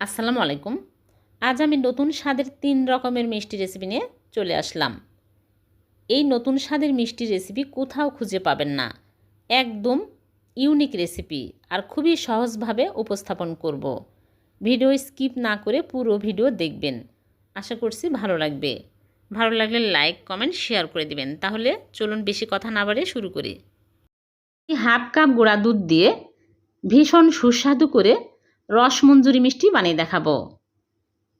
আসসালামু আলাইকুম। আজ আমি নতুন স্বাদের তিন রকমের মিষ্টি রেসিপি নিয়ে চলে আসলাম। এই নতুন স্বাদের মিষ্টি রেসিপি কোথাও খুঁজে পাবেন না। একদম ইউনিক রেসিপি আর খুবই সহজভাবে উপস্থাপন করব। ভিডিও স্কিপ না করে পুরো ভিডিও দেখবেন। আশা করছি ভালো লাগবে। ভালো লাগলে লাইক, কমেন্ট, শেয়ার করে দিবেন। তাহলে চলুন বেশি কথা না বাড়িয়ে শুরু করি। হাফ কাপ গোড়া দুধ দিয়ে ভীষণ সুস্বাদু করে রসমঞ্জুরি মিষ্টি বানিয়ে দেখাবো।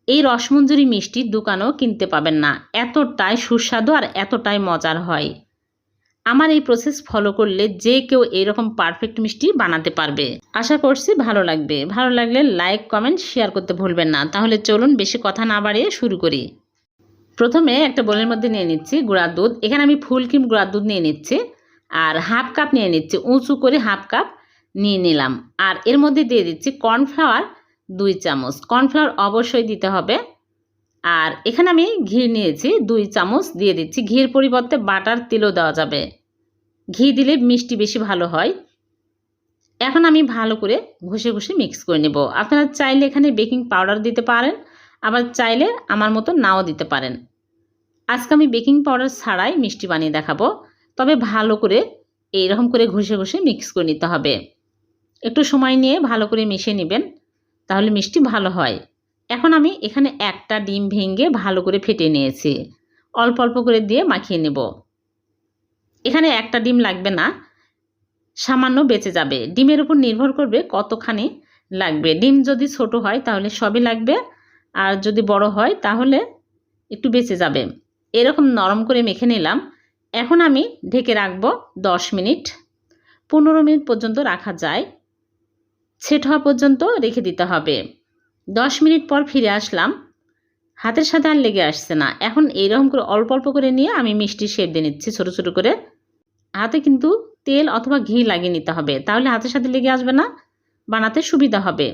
এই রসমঞ্জুরি মিষ্টি দোকানেও কিনতে পাবেন না। এতটাই সুস্বাদু আর এতটাই মজার হয়। আমার এই প্রসেস ফলো করলে যে কেউ এরকম পারফেক্ট মিষ্টি বানাতে পারবে। আশা করছি ভালো লাগবে। ভালো লাগলে লাইক কমেন্ট শেয়ার করতে ভুলবেন না। তাহলে চলুন বেশি কথা না বাড়িয়ে শুরু করি। প্রথমে একটা বোলের মধ্যে নিয়ে নিচ্ছি গুঁড়া দুধ। এখানে আমি ফুল ক্রিম গুঁড়া দুধ নিয়ে নিচ্ছি। আর হাফ কাপ নিয়ে নিচ্ছি। উঁচু করে হাফ কাপ নিয়ে নিলাম। আর এর মধ্যে দিয়ে দিচ্ছি কর্নফ্লাওয়ার দুই চামচ। কর্নফ্লাওয়ার অবশ্যই দিতে হবে। আর এখানে আমি ঘি নিয়েছি, দুই চামচ দিয়ে দিচ্ছি। ঘির পরিবর্তে বাটার তেলও দেওয়া যাবে। ঘি দিলে মিষ্টি বেশি ভালো হয়। এখন আমি ভালো করে ঘষে ঘষে মিক্স করে নেব। আপনারা চাইলে এখানে বেকিং পাউডার দিতে পারেন, আবার চাইলে আমার মতো নাও দিতে পারেন। আজকে আমি বেকিং পাউডার ছাড়াই মিষ্টি বানিয়ে দেখাবো। তবে ভালো করে এইরকম করে ঘষে ঘষে মিক্স করে নিতে হবে। একটু সময় নিয়ে ভালো করে মিশিয়ে নেবেন, তাহলে মিষ্টি ভালো হয়। এখন আমি এখানে একটা ডিম ভেঙে ভালো করে ফেটে নিয়েছি। অল্প অল্প করে দিয়ে মাখিয়ে নেব। এখানে একটা ডিম লাগবে না, সামান্য বেঁচে যাবে। ডিমের উপর নির্ভর করবে কতখানি লাগবে। ডিম যদি ছোট হয় তাহলে সবই লাগবে, আর যদি বড় হয় তাহলে একটু বেঁচে যাবে। এরকম নরম করে মেখে নিলাম। এখন আমি ঢেকে রাখব দশ মিনিট। পনেরো মিনিট পর্যন্ত রাখা যায়। সেট হওয়া পর্যন্ত রেখে দিতে হবে। দশ মিনিট পর ফিরে আসলাম। হাতের সাথে আর লেগে আসছে না। এখন এইরকম করে অল্প অল্প করে নিয়ে আমি মিষ্টি শেপ দিয়ে নিচ্ছি, ছোটো ছোটো করে। হাতে কিন্তু তেল অথবা ঘি লাগিয়ে নিতে হবে। তাহলে হাতের সাথে লেগে আসবে না, বানাতে সুবিধা হবে।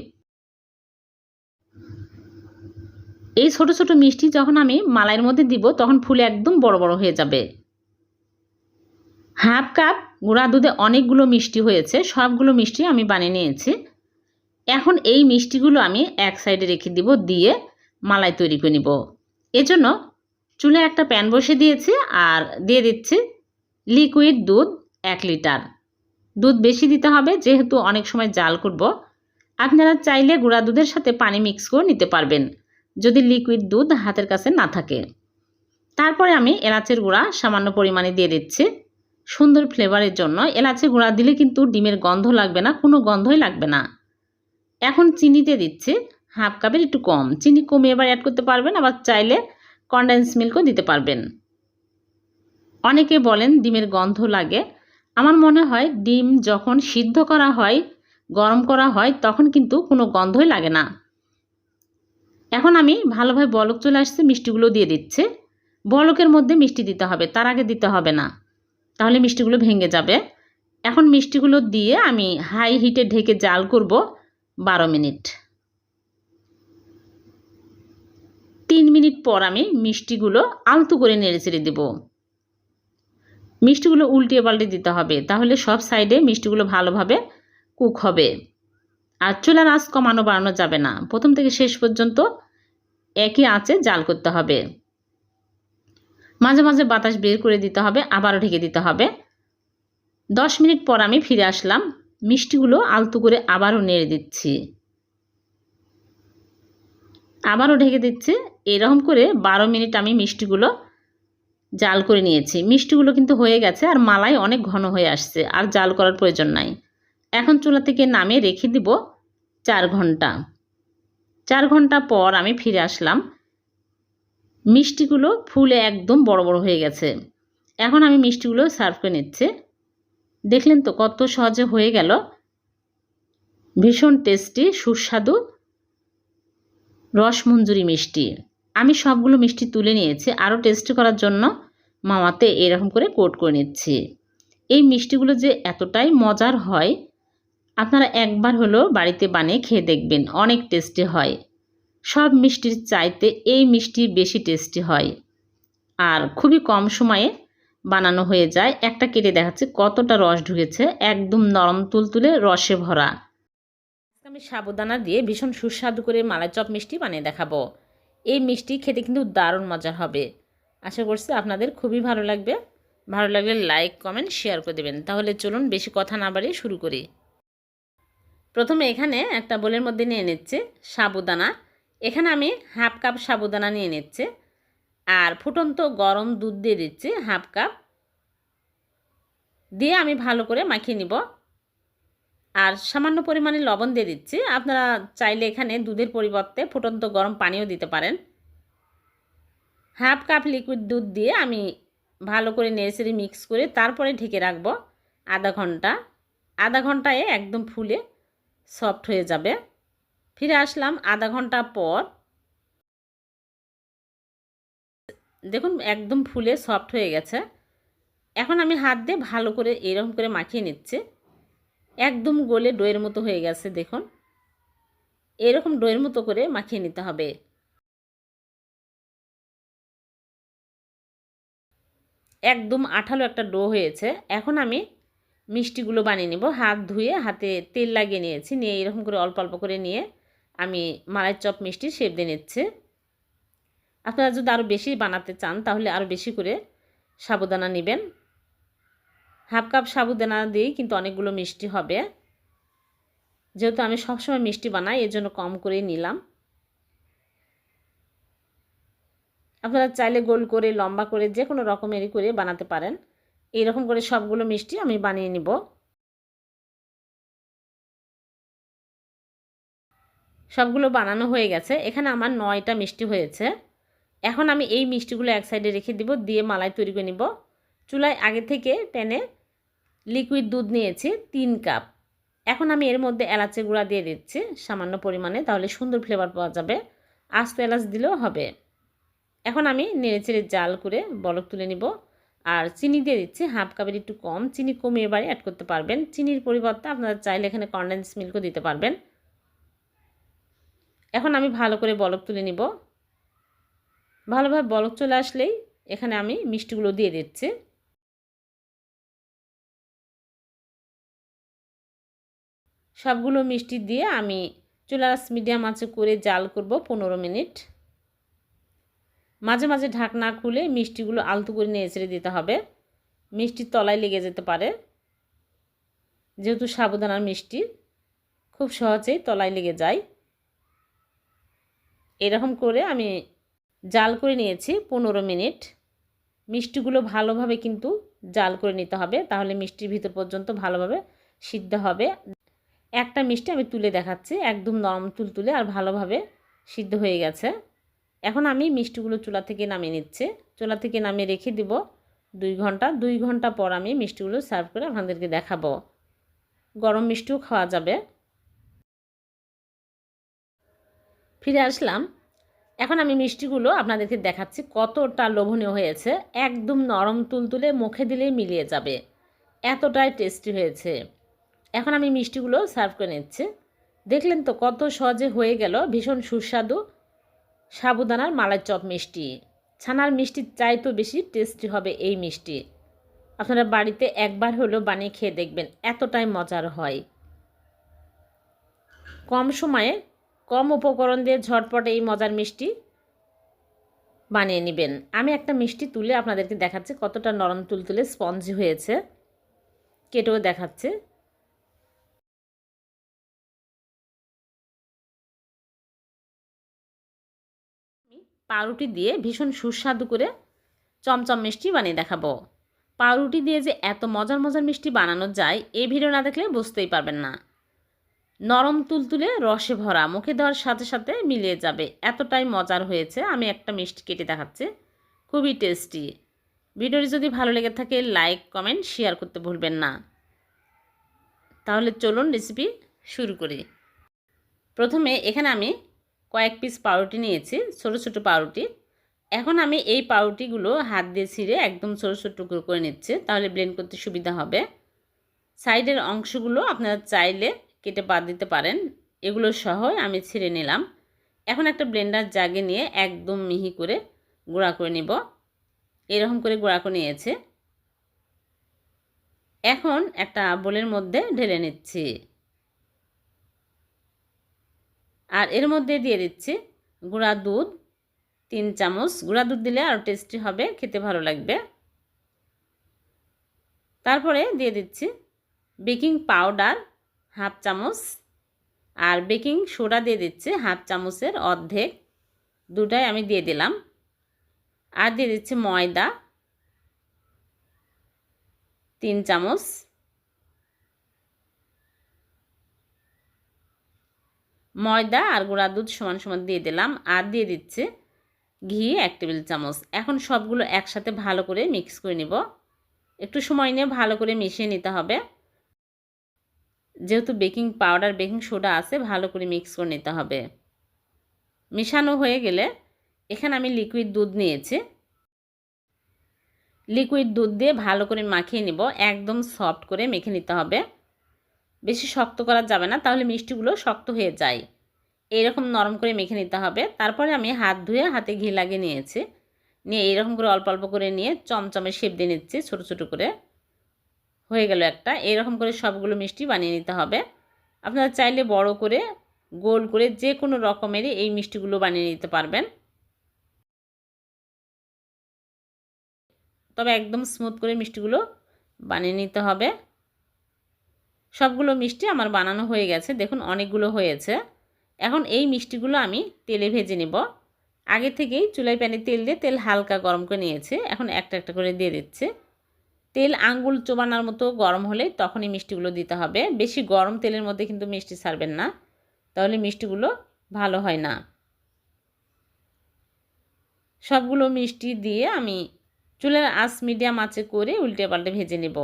এই ছোট ছোট মিষ্টি যখন আমি মালাইয়ের মধ্যে দিব, তখন ফুলে একদম বড় বড় হয়ে যাবে। হাফ কাপ গুঁড়া দুধে অনেকগুলো মিষ্টি হয়েছে। সবগুলো মিষ্টি আমি বানিয়ে নিয়েছি। এখন এই মিষ্টিগুলো আমি এক সাইডে রেখে দিব, দিয়ে মালাই তৈরি করে নিব। এজন্য চুলে একটা প্যান বসে দিয়েছি আর দিয়ে দিচ্ছি লিকুইড দুধ এক লিটার। দুধ বেশি দিতে হবে, যেহেতু অনেক সময় জাল করব। আপনারা চাইলে গুঁড়া দুধের সাথে পানি মিক্স করে নিতে পারবেন, যদি লিকুইড দুধ হাতের কাছে না থাকে। তারপরে আমি এলাচের গুঁড়া সামান্য পরিমাণে দিয়ে দিচ্ছি। সুন্দর ফ্লেভারের জন্য এলাচের গুঁড়া দিলে কিন্তু ডিমের গন্ধ লাগবে না, কোনো গন্ধই লাগবে না। এখন চিনিতে দিচ্ছি, হাফ কাপের একটু কম। চিনি কমে এবার অ্যাড করতে পারবেন, আবার চাইলে কন্ডেন্স মিল্কও দিতে পারবেন। অনেকে বলেন ডিমের গন্ধ লাগে। আমার মনে হয় ডিম যখন সিদ্ধ করা হয়, গরম করা হয়, তখন কিন্তু কোনো গন্ধই লাগে না। এখন আমি ভালোভাবে বলক চলে আসছে, মিষ্টিগুলো দিয়ে দিচ্ছে। বলকের মধ্যে মিষ্টি দিতে হবে, তার আগে দিতে হবে না। তাহলে মিষ্টিগুলো ভেঙে যাবে। এখন মিষ্টিগুলো দিয়ে আমি হাই হিটে ঢেকে জাল করব। বারো মিনিট। তিন মিনিট পর আমি মিষ্টিগুলো আলতু করে নেড়ে চেড়ে দেব। মিষ্টিগুলো উল্টিয়ে পাল্টে দিতে হবে, তাহলে সব সাইডে মিষ্টিগুলো ভালোভাবে কুক হবে। আর চুলার আঁচ কমানো বাড়ানো যাবে না, প্রথম থেকে শেষ পর্যন্ত একই আঁচে জাল করতে হবে। মাঝে মাঝে বাতাস বের করে দিতে হবে, আবারও ঢেকে দিতে হবে। দশ মিনিট পর আমি ফিরে আসলাম মিষ্টিগুলো আলতু করে আবারও নেড়ে দিচ্ছি। আবারও ঢেকে দিচ্ছি। এরকম করে বারো মিনিট আমি মিষ্টিগুলো জাল করে নিয়েছি। মিষ্টিগুলো কিন্তু হয়ে গেছে আর মালাই অনেক ঘন হয়ে আসছে, আর জাল করার প্রয়োজন নাই। এখন চুলা থেকে নামে রেখে দিব চার ঘণ্টা। চার ঘণ্টা পর আমি ফিরে আসলাম। মিষ্টিগুলো ফুলে একদম বড় বড় হয়ে গেছে। এখন আমি মিষ্টিগুলো সার্ভ করে নিচ্ছি। দেখলেন তো কত সহজে হয়ে গেল। ভীষণ টেস্টি সুস্বাদু, রসমঞ্জুরি মিষ্টি। আমি সবগুলো মিষ্টি তুলে নিয়েছি, আরও টেস্টি করার জন্য মামাতে এরকম করে কোট করে নিচ্ছি। এই মিষ্টিগুলো যে এতটাই মজার হয়, আপনারা একবার হলো বাড়িতে বানিয়ে খেয়ে দেখবেন, অনেক টেস্টি হয়। সব মিষ্টির চাইতে এই মিষ্টি বেশি টেস্টি হয়। আর খুবই কম সময়ে বানানো হয়ে যায়। একটা কেটে দেখাচ্ছে কতটা রস ঢুকেছে। একদম নরম তুলতুলে রসে ভরা। আমি সাবুদানা দিয়ে ভীষণ সুস্বাদু করে মালাই চপ মিষ্টি বানিয়ে দেখাবো। এই মিষ্টি খেতে কিন্তু দারুণ মজা হবে। আশা করছি আপনাদের খুবই ভালো লাগবে। ভালো লাগলে লাইক, কমেন্ট, শেয়ার করে দেবেন। তাহলে চলুন বেশি কথা না বাড়িয়ে শুরু করি। প্রথমে এখানে একটা বোলের মধ্যে নিয়ে নিচ্ছে সাবুদানা। এখানে আমি হাফ কাপ সাবুদানা নিয়ে নিচ্ছে। আর ফুটন্ত গরম দুধ দিয়ে দিচ্ছি হাফ কাপ। দিয়ে আমি ভালো করে মাখিয়ে নিব। আর সামান্য পরিমাণে লবণ দিয়ে দিচ্ছি। আপনারা চাইলে এখানে দুধের পরিবর্তে ফুটন্ত গরম পানিও দিতে পারেন। হাফ কাপ লিকুইড দুধ দিয়ে আমি ভালো করে নেড়েচেড়ে মিক্স করে তারপরে ঢেকে রাখব আধা ঘণ্টা। আধা ঘন্টায় একদম ফুলে সফট হয়ে যাবে। ফিরে আসলাম আধা ঘণ্টা পর। দেখুন, একদম ফুলে সফট হয়ে গেছে। এখন আমি হাত দিয়ে ভালো করে এরকম করে মাখিয়ে নিচ্ছি। একদম গলে ডোয়ের মতো হয়ে গেছে, দেখুন। এরকম ডোয়ের মতো করে মাখিয়ে নিতে হবে। একদম আঠালো একটা ডো হয়েছে। এখন আমি মিষ্টিগুলো বানিয়ে নেব। হাত ধুয়ে হাতে তেল লাগিয়ে নিয়েছি। নিয়ে এরকম করে অল্প অল্প করে নিয়ে আমি মালাই চপ মিষ্টি শেপ দিয়ে নিচ্ছি। আপনারা যদি আরও বেশি বানাতে চান, তাহলে আরও বেশি করে সাবুদানা নেবেন। হাফ কাপ সাবুদানা দিয়েই কিন্তু অনেকগুলো মিষ্টি হবে। যেহেতু আমি সবসময় মিষ্টি বানাই এর জন্য কম করেই নিলাম। আপনারা চাইলে গোল করে, লম্বা করে যে কোনো রকমেরই করে বানাতে পারেন। এইরকম করে সবগুলো মিষ্টি আমি বানিয়ে নিব। সবগুলো বানানো হয়ে গেছে। এখানে আমার নয়টা মিষ্টি হয়েছে। এখন আমি এই মিষ্টিগুলো এক সাইডে রেখে দিব, দিয়ে মালাই তৈরি করে নিব। চুলায় আগে থেকে প্যানে লিকুইড দুধ নিয়েছি, তিন কাপ। এখন আমি এর মধ্যে এলাচের গুঁড়া দিয়ে দিচ্ছি সামান্য পরিমাণে, তাহলে সুন্দর ফ্লেভার পাওয়া যাবে। আস্ত এলাচ দিলেও হবে। এখন আমি নেড়েচেড়ে জাল করে বলক তুলে নিব। আর চিনি দিয়ে দিচ্ছি, হাফ কাপের একটু কম। চিনি কমিয়ে বাড়ি অ্যাড করতে পারবেন। চিনির পরিবর্তে আপনারা চাইলে এখানে কন্ডেন্স মিল্কও দিতে পারবেন। এখন আমি ভালো করে বলক তুলে নিব। ভালোভাবে বলক চলে আসলেই এখানে আমি মিষ্টিগুলো দিয়ে দিচ্ছি। সবগুলো মিষ্টি দিয়ে আমি চুলারাস মিডিয়াম আঁচে করে জাল করব পনেরো মিনিট। মাঝে মাঝে ঢাকনা খুলে মিষ্টিগুলো আলতু করে নিয়ে ছেড়ে দিতে হবে। মিষ্টির তলায় লেগে যেতে পারে। যেহেতু সাবধানার মিষ্টি, খুব সহজেই তলায় লেগে যায়। এরকম করে আমি জাল করে নিয়েছি পনেরো মিনিট। মিষ্টিগুলো ভালোভাবে কিন্তু জাল করে নিতে হবে, তাহলে মিষ্টির ভিতর পর্যন্ত ভালোভাবে সিদ্ধ হবে। একটা মিষ্টি আমি তুলে দেখাচ্ছি, একদম নরম তুল তুলে আর ভালোভাবে সিদ্ধ হয়ে গেছে। এখন আমি মিষ্টিগুলো চুলা থেকে নামিয়ে নিচ্ছি। চুলা থেকে নামিয়ে রেখে দিব দুই ঘণ্টা। দুই ঘণ্টা পর আমি মিষ্টিগুলো সার্ভ করে আপনাদেরকে দেখাবো। গরম মিষ্টিও খাওয়া যাবে। ফিরে আসলাম। এখন আমি মিষ্টিগুলো আপনাদেরকে দেখাচ্ছি, কতটা লোভনীয় হয়েছে। একদম নরম তুলতুলে, মুখে দিলেই মিলিয়ে যাবে। এতটাই টেস্টি হয়েছে। এখন আমি মিষ্টিগুলো সার্ভ করে নিচ্ছি। দেখলেন তো কত সহজে হয়ে গেল, ভীষণ সুস্বাদু, সাবুদানার মালাই চপ মিষ্টি। ছানার মিষ্টির চাইতো বেশি টেস্টি হবে এই মিষ্টি। আপনারা বাড়িতে একবার হলেও বানিয়ে খেয়ে দেখবেন, এতটাই মজার হয়। কম সময়ে কম উপকরণ দিয়ে ঝটপট এই মজার মিষ্টি বানিয়ে নেবেন। আমি একটা মিষ্টি তুলে আপনাদেরকে দেখাচ্ছি, কতটা নরম তুলতুলে স্পঞ্জি হয়েছে। কেটেও দেখাচ্ছে। পাউরুটি দিয়ে ভীষণ সুস্বাদু করে চমচম মিষ্টি বানিয়ে দেখাবো। পাউরুটি দিয়ে যে এত মজার মজার মিষ্টি বানানো যায় এই ভিডিও না দেখলে বুঝতেই পারবেন না। নরম তুলতুলে রসে ভরা, মুখে দেওয়ার সাথে সাথে মিলিয়ে যাবে। এতটাই মজার হয়েছে। আমি একটা মিষ্টি কেটে দেখাচ্ছি। খুবই টেস্টি ভিডিওটি যদি ভালো লেগে থাকে লাইক কমেন্ট শেয়ার করতে ভুলবেন না। তাহলে চলুন রেসিপি শুরু করি। প্রথমে এখানে আমি কয়েক পিস পাউরুটি নিয়েছি, ছোটো ছোটো পাউরুটি। এখন আমি এই পাউরুটিগুলো হাত দিয়ে ছিঁড়ে একদম ছোটো ছোটো টুকরো করে নিচ্ছি। তাহলে ব্লেন্ড করতে সুবিধা হবে। সাইডের অংশগুলো আপনারা চাইলে কেটে বাদ দিতে পারেন। এগুলো সহ আমি ছিঁড়ে নিলাম। এখন একটা ব্লেন্ডার জাগে নিয়ে একদম মিহি করে গুঁড়া করে নিব। এরকম করে গুঁড়া করে নিয়েছে। এখন একটা বোলের মধ্যে ঢেলে নিচ্ছি। আর এর মধ্যে দিয়ে দিচ্ছি গুঁড়া দুধ, তিন চামচ। গুঁড়া দুধ দিলে আরও টেস্টি হবে, খেতে ভালো লাগবে। তারপরে দিয়ে দিচ্ছি বেকিং পাউডার। হাফ চামচ আর বেকিং সোডা দিয়ে দিচ্ছি, হাফ চামচের অর্ধেক। দুটাই আমি দিয়ে দিলাম। আর দিয়ে দিচ্ছি ময়দা, তিন চামচ। ময়দা আর গুঁড়া দুধ সমান সমান দিয়ে দিলাম। আর দিয়ে দিচ্ছে ঘি এক টেবিল চামচ। এখন সবগুলো একসাথে ভালো করে মিক্স করে নিব। একটু সময় নিয়ে ভালো করে মিশিয়ে নিতে হবে। যেহেতু বেকিং পাউডার, বেকিং সোডা আছে, ভালো করে মিক্স করে নিতে হবে। মেশানো হয়ে গেলে এখানে আমি লিকুইড দুধ নিয়েছি। লিকুইড দুধ দিয়ে ভালো করে মাখিয়ে নিব, একদম সফট করে মেখে নিতে হবে। বেশি শক্ত করা যাবে না, তাহলে মিষ্টিগুলো শক্ত হয়ে যায়। এইরকম নরম করে মেখে নিতে হবে। তারপরে আমি হাত ধুয়ে হাতে ঘি লাগিয়ে নিয়েছি। নিয়ে এইরকম করে অল্প অল্প করে নিয়ে চমচমে শেপ দিয়ে নিচ্ছি, ছোটো ছোটো করে। হয়ে গেল একটা। এরকম করে সবগুলো মিষ্টি বানিয়ে নিতে হবে। আপনারা চাইলে বড় করে, গোল করে যে কোনো রকমেরই এই মিষ্টিগুলো বানিয়ে নিতে পারবেন। তবে একদম স্মুথ করে মিষ্টিগুলো বানিয়ে নিতে হবে। সবগুলো মিষ্টি আমার বানানো হয়ে গেছে। দেখুন, অনেকগুলো হয়েছে। এখন এই মিষ্টিগুলো আমি তেলে ভেজে নেব। আগে থেকেই চুলাই প্যানে তেল দিয়ে তেল হালকা গরম করে নিয়েছে। এখন একটা একটা করে দিয়ে দিচ্ছে। তেল আঙ্গুল চোবানোর মতো গরম হলে তখনই মিষ্টিগুলো দিতে হবে। বেশি গরম তেলের মধ্যে কিন্তু মিষ্টি ছাড়বেন না, তাহলে মিষ্টিগুলো ভালো হয় না। সবগুলো মিষ্টি দিয়ে আমি চুলের আঁচ মিডিয়াম আঁচে করে উল্টে পাল্টে ভেজে নেব।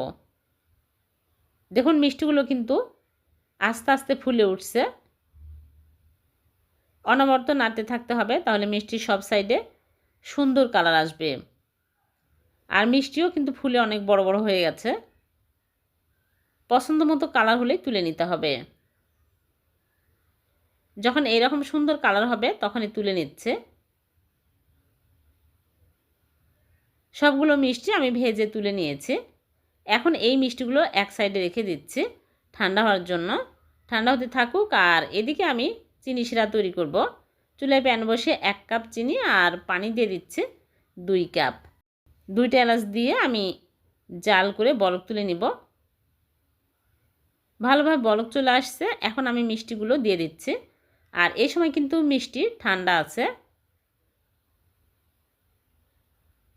দেখুন, মিষ্টিগুলো কিন্তু আস্তে আস্তে ফুলে উঠছে। অনবরত নাড়তে থাকতে হবে, তাহলে মিষ্টির সব সাইডে সুন্দর কালার আসবে। আর মিষ্টিও কিন্তু ফুলে অনেক বড় বড় হয়ে গেছে। পছন্দ মতো কালার হলেই তুলে নিতে হবে। যখন এইরকম সুন্দর কালার হবে, তখনই তুলে নিচ্ছে। সবগুলো মিষ্টি আমি ভেজে তুলে নিয়েছি। এখন এই মিষ্টিগুলো এক সাইডে রেখে দিচ্ছি ঠান্ডা হওয়ার জন্য। ঠান্ডা হতে থাকুক আর এদিকে আমি চিনি শিরা তৈরি করব। চুলায় প্যান বসে এক কাপ চিনি আর পানি দিয়ে দিচ্ছে দুই কাপ দুইটা এলাচ দিয়ে আমি জাল করে বলক তুলে নিব। ভালোভাবে বলক চলে আসছে। এখন আমি মিষ্টিগুলো দিয়ে দিচ্ছি। আর এই সময় কিন্তু মিষ্টি ঠান্ডা আছে।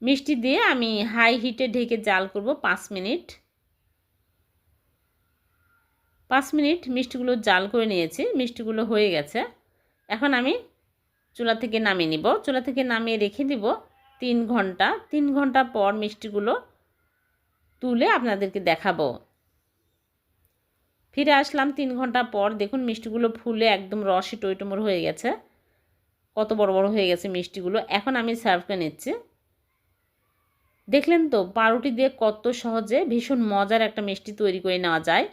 মিষ্টি দিয়ে আমি হাই হিটে ঢেকে জাল করব পাঁচ মিনিট। পাঁচ মিনিট মিষ্টিগুলো জাল করে নিয়েছি। মিষ্টিগুলো হয়ে গেছে। এখন আমি চুলা থেকে নামিয়ে নিব। চুলা থেকে নামিয়ে রেখে দিব। তিন ঘণ্টা তিন ঘণ্টা পর মিষ্টিগুলো তুলে আপনাদেরকে দেখাবো। ফিরে আসলাম তিন ঘণ্টা পর, দেখুন মিষ্টিগুলো ফুলে একদম রসে টইটমোর হয়ে গেছে। কত বড় বড় হয়ে গেছে মিষ্টিগুলো। এখন আমি সার্ভ করে নিচ্ছি। দেখলেন তো, পাউরুটি দিয়ে কত সহজে ভীষণ মজার একটা মিষ্টি তৈরি করে নেওয়া যায়।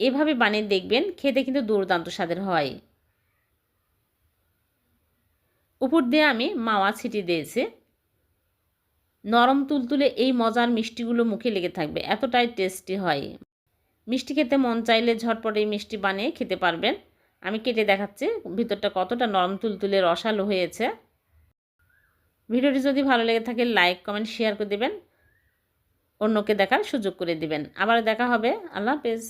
এভাবে বানিয়ে দেখবেন, খেতে কিন্তু দুর্দান্ত স্বাদের হয়। উপর দিয়ে আমি মাওয়া ছিটি দিয়েছি। নরম তুলতুলে এই মজার মিষ্টিগুলো মুখে লেগে থাকবে, এতটাই টেস্টি হয়। মিষ্টি খেতে মন চাইলে ঝটপট এই মিষ্টি বানিয়ে খেতে পারবেন। আমি কেটে দেখাচ্ছি ভিতরটা কতটা নরম তুলতুলে রসালো হয়েছে। ভিডিওটি যদি ভালো লেগে থাকে লাইক কমেন্ট শেয়ার করে দেবেন। অন্যকে দেখার সুযোগ করে দিবেন। আবার দেখা হবে। আল্লাহ হাফেজ।